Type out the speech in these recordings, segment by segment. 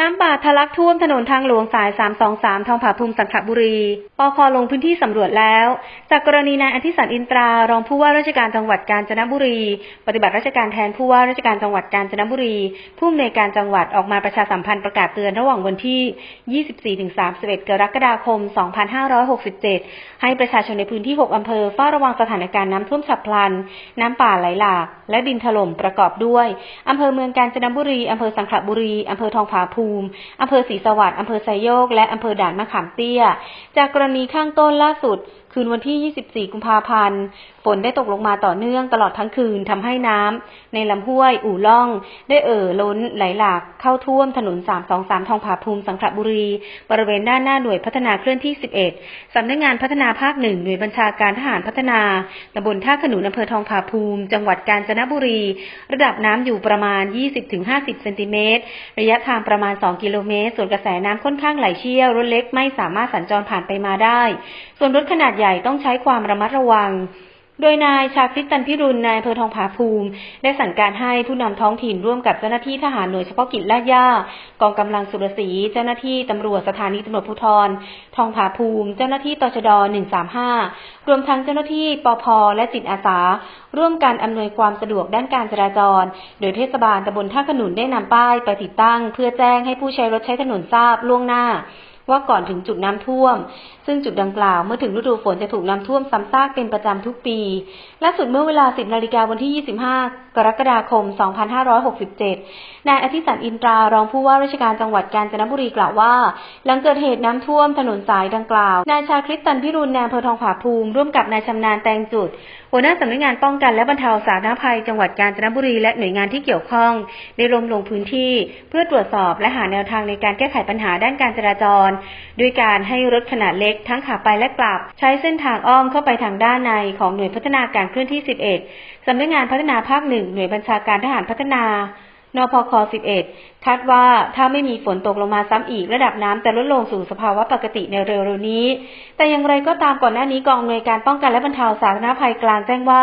ดทะลักท่วมถนนทางหลวงสาย 323 ทองผาภูมิสังขบุรี ปคลงพื้นที่สำรวจแล้ว จากกรณีนายอธิสันอินตรารองผู้ว่าราชการจังหวัดกาญจนบุรี ปฏิบัติราชการแทนผู้ว่าราชการจังหวัดกาญจนบุรี ผู้อำนวยการจังหวัดออกมาประชาสัมพันธ์ประกาศเตือนระหว่างวันที่ 24-31 กรกฎาคม 2567 ให้ประชาชนในพื้นที่ 6 อำเภอเฝ้าระวังสถานการณ์น้ำท่วมฉับพลัน น้ำป่าไหลหลาก และดินถล่มประกอบด้วยอำเภอเมืองกาญจนบุรีอำเภอสังขบุรีอำเภอทองผาภูมิอำเภอศรีสวัสดิ์อำเภอไซโยก และอำเภอด่านมะขามเตี้ย จากกรณีข้างต้นล่าสุด คืนวันที่ 24 กุมภาพันธ์ ฝนได้ตกลงมาต่อเนื่องตลอดทั้งคืนทำให้น้ำในลำห้วยอู่ล่อง ได้เอ่อล้นไหลหลากเข้าท่วมถนน 323 ทองผาภูมิสังขบุรี บริเวณด้านหน้าหน่วยพัฒนาเคลื่อนที่ 11สำนักงานพัฒนาภาคหนึ่งหน่วยบัญชาการทหารพัฒนาตำบลท่าขนุนอำเภอทองผาภูมิ จังหวัดกาญจนบุรี ระดับน้ำอยู่ประมาณ 20-50 เซนติเมตร ระยะทางประมาณ 2 กิโลเมตร ส่วนกระแสน้ำค่อนข้างไหลเชี่ยวรถเล็กไม่สามารถสัญจรผ่านไปมาได้ ส่วนรถขนาดใหญ่ต้องใช้ความระมัดระวัง โดยนายชาคริตตันพิรุณนายเภอทองผาภูมิ ได้สั่งการให้ผู้นำท้องถิ่นร่วมกับเจ้าหน้าที่ทหารหน่วยเฉพาะกิจลาดย่ากองกำลังสุรศรีเจ้าหน้าที่ตำรวจสถานีตำรวจภูธรทองผาภูมิ เจ้าหน้าที่ตชด 135 รวมทั้งเจ้าหน้าที่ปพและจิตอาสา ร่วมกันอำนวยความสะดวกด้านการจราจร โดยเทศบาลตำบลท่าขนุนได้นำป้ายไปติดตั้ง เพื่อแจ้งให้ผู้ใช้รถใช้ถนนทราบล่วงหน้า ว่าก่อนถึงจุดน้ำท่วม ซึ่งจุดดังกล่าวเมื่อถึงฤดูฝนจะถูกน้ำท่วมซ้ำซากเป็นประจำทุกปีล่าสุดเมื่อเวลา 10นาฬิกาวันที่ 25 กรกฎาคม 2567 นายอธิสันอินตรารองผู้ว่าราชการจังหวัดกาญจนบุรีกล่าวว่า หลังเกิดเหตุน้ำท่วมถนนสายดังกล่าว นายชาคริสตันพิรุณนายอำเภอทองผาภูมิ ร่วมกับนายชำนาญแตงจุด หัวหน้าสำนักงานป้องกันและบรรเทาสาธารณภัยจังหวัดกาญจนบุรีและหน่วยงานที่เกี่ยวข้องได้รวมลงพื้นที่ เพื่อตรวจสอบและหาแนวทางในการแก้ไขปัญหาด้านการจราจรด้วยการให้รถขนาดเล็กทั้งขาไปและกลับ ใช้เส้นทางอ้อมเข้าไปทางด้านในของหน่วยพัฒนาการเคลื่อนที่ 11 สำนักงานพัฒนาภาคหนึ่งหน่วยบัญชาการทหารพัฒนานพค 11 คาดว่าถ้าไม่มีฝนตกลงมาซ้ำอีกระดับน้ำจะลดลงสู่สภาวะปกติในเร็วๆนี้ แต่อย่างไรก็ตามก่อนหน้านี้กองอำนวยการป้องกันและบรรเทาสาธารณภัยกลางแจ้งว่า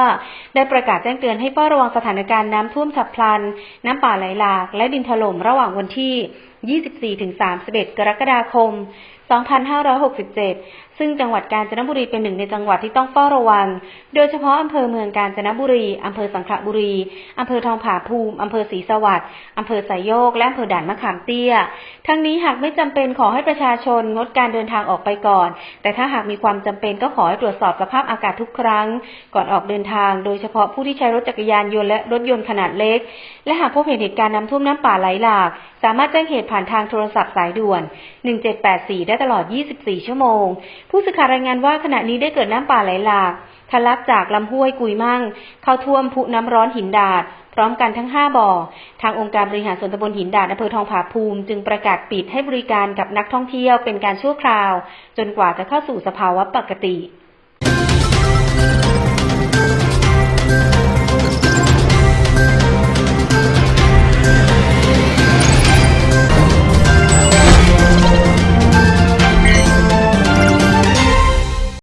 ได้ประกาศแจ้งเตือนให้เฝ้าระวังสถานการณ์น้ำท่วมฉับพลัน น้ำป่าไหลหลาก และดินถล่มระหว่างวันที่ 24-31 กรกฎาคม2567 ซึ่งจังหวัดกาญจนบุรีเป็นหนึ่งในจังหวัดที่ต้องเฝ้าระวัง โดยเฉพาะอำเภอเมืองกาญจนบุรี อำเภอสังขบุรี อำเภอทองผาภูมิ อำเภอศรีสวัสดิ์ อำเภอไสยโยก และอำเภอด่านมะขามเตี้ย ทั้งนี้หากไม่จำเป็นขอให้ประชาชนงดการเดินทางออกไปก่อน แต่ถ้าหากมีความจำเป็นก็ขอให้ตรวจสอบสภาพอากาศทุกครั้ง ก่อนออกเดินทาง โดยเฉพาะผู้ที่ใช้รถจักรยานยนต์และรถยนต์ขนาดเล็ก และหากพบเห็นเหตุการณ์น้ำท่วมน้ำป่าไหลหลาก สามารถแจ้งเหตุผ่านทางโทรศัพท์สายด่วน 1784ได้ตลอด 24 ชั่วโมง ผู้สื่อข่าวรายงานว่าขณะนี้ได้เกิดน้ำป่าไหลหลากทะลักจากลำห้วยกุยมั่ง เข้าท่วมพุน้ำร้อนหินดาด พร้อมกันทั้ง 5 บ่อ ทางองค์การบริหารส่วนตำบลหินดาดอำเภอทองผาภูมิ จึงประกาศปิดให้บริการกับนักท่องเที่ยวเป็นการชั่วคราว จนกว่าจะเข้าสู่สภาวะปกติ